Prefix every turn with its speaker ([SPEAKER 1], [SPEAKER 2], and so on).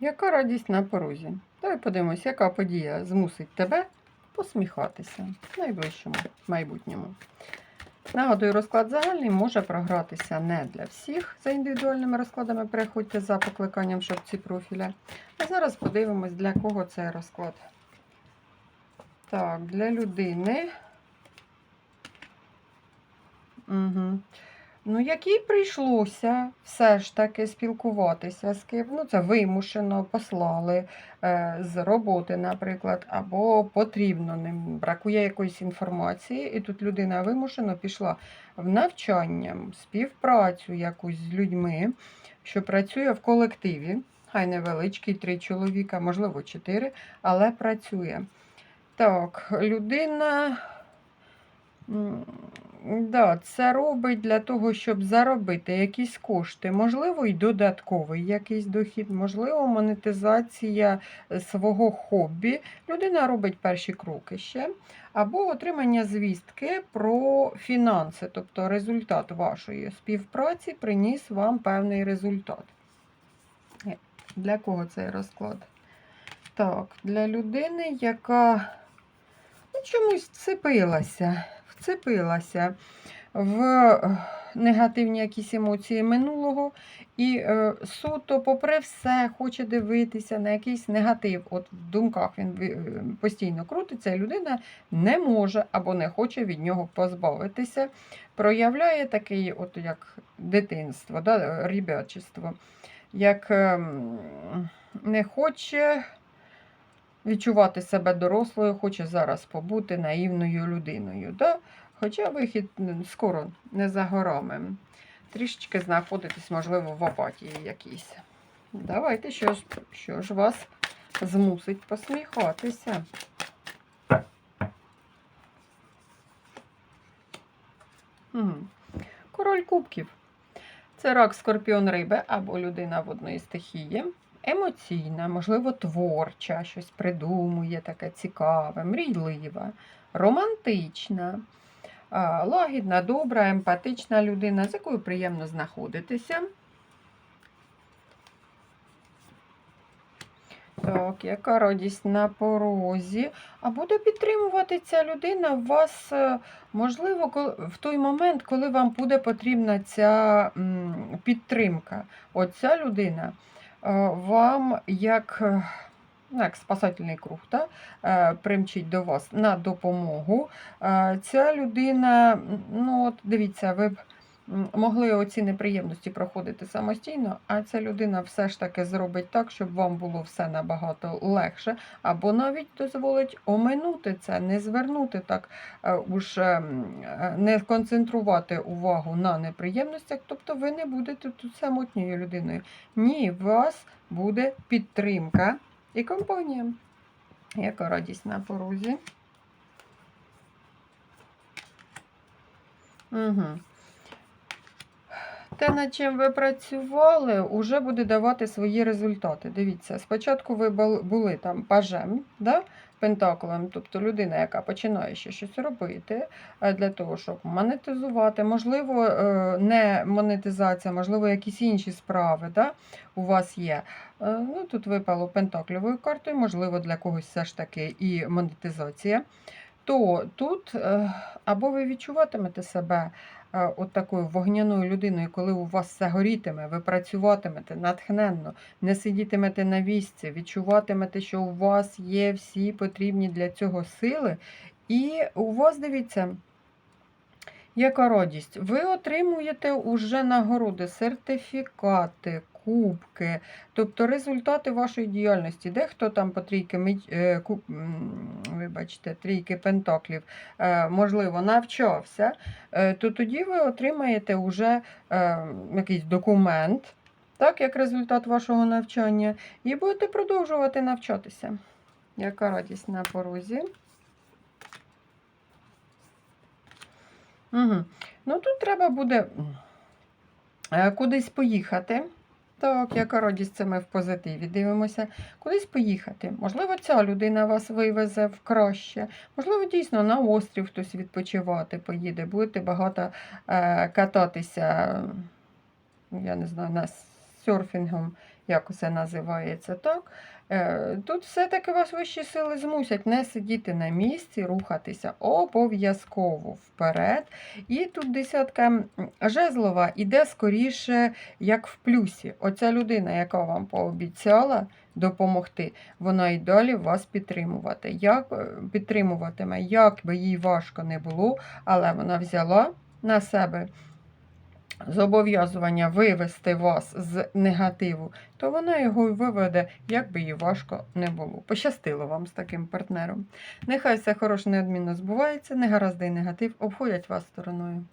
[SPEAKER 1] Яка радість на порозі? Давай подивимось, яка подія змусить тебе посміхатися в найближчому майбутньому. Нагадую, розклад загальний може програтися не для всіх. За індивідуальними розкладами переходьте за покликанням шапці профіля. А зараз подивимось, для кого цей розклад. Так, для людини. Угу. Ну, якій прийшлося все ж таки спілкуватися з ким. Ну, це вимушено послали е, з роботи, наприклад, або потрібно ним бракує якоїсь інформації, і тут людина вимушено пішла в навчання, співпрацю якусь з людьми, що працює в колективі. Хай невеличкий, три чоловіка, можливо, чотири, але працює. Так, людина. Да, це робить для того, щоб заробити якісь кошти, можливо, і додатковий якийсь дохід, можливо, монетизація е, свого хобі. Людина робить перші кроки ще, або отримання звістки про фінанси, тобто результат вашої співпраці приніс вам певний результат. Е, Для кого цей розклад? Так, для людини, яка ну, чомусь вцепилася вцепилася в е, негативні якісь емоції минулого, і е, суто, попри все, хоче дивитися на якийсь негатив. От в думках він е, постійно крутиться, і людина не може або не хоче від нього позбавитися. Проявляє такий, от як дитинство, да, рібячество, як ем, не хоче відчувати себе дорослою, хоче зараз побути наївною людиною. Да? Хоча вихід скоро не за горами. Трішечки знаходитись, можливо, в апатії якійсь. Давайте, що ж, що ж вас змусить посміхатися. Король кубків. Це рак, скорпіон риби або людина водної стихії. Емоційна, можливо, творча, щось придумує, таке цікаве, мрійлива, романтична, лагідна, добра, емпатична людина, з якою приємно знаходитися. Так, яка радість на порозі. А буде підтримувати ця людина вас, е, можливо, в той момент, коли вам буде потрібна ця підтримка. Оця людина вам як, е, ну, як спасательний круг та, е, примчить до вас на допомогу. Е, Ця людина, ну от дивіться, ви могли оці неприємності проходити самостійно, а ця людина все ж таки зробить так, щоб вам було все набагато легше, або навіть дозволить оминути це, не звернути так, е, уж е, м, е, не концентрувати увагу на неприємностях, тобто ви не будете тут самотньою людиною. Ні, у вас буде підтримка і компанія. Яка радість на порозі. Угу. Те, над чим ви працювали, вже буде давати свої результати. Дивіться, спочатку ви були там пажем, да? пентаклем, тобто людина, яка починає ще щось робити е, для того, щоб монетизувати. Можливо, е, не монетизація, можливо, якісь інші справи да? у вас є. Е, Ну, тут випало пентакльовою картою, можливо, для когось все ж таки і монетизація. То тут е, або ви відчуватимете себе е, от такою вогняною людиною, коли у вас все горітиме, ви працюватимете натхненно, не сидітимете на вісці, відчуватимете, що у вас є всі потрібні для цього сили. І у вас, дивіться, яка радість. Ви отримуєте уже нагороди, сертифікати, кубки, тобто результати вашої діяльності. Дехто там по трійки, е, куб- вибачте, трійки пентаклів, е, можливо, навчався, е, то тоді ви отримаєте вже якийсь документ, так, як результат вашого навчання, і будете продовжувати навчатися. Яка радість на порозі. Угу. Ну, тут треба буде кудись поїхати. Так, яка радість це ми в позитиві дивимося. Кудись поїхати. Можливо, ця людина вас вивезе в краще. Можливо, дійсно на острів хтось відпочивати поїде. Будете багато е, кататися, я не знаю, на серфінгом як це називається, так? Е, Тут все-таки вас вищі сили змусять не сидіти на місці, рухатися обов'язково вперед. І тут десятка жезлова іде скоріше, як в плюсі. Оця людина, яка вам пообіцяла допомогти, вона і далі вас підтримувати. Як, е, підтримуватиме, як би їй важко не було, але вона взяла на себе зобов'язування вивести вас з негативу, то вона його й виведе, як би їй важко не було. Пощастило вам з таким партнером. Нехай все хороше неодмінно збувається, негаразди і негатив обходять вас стороною.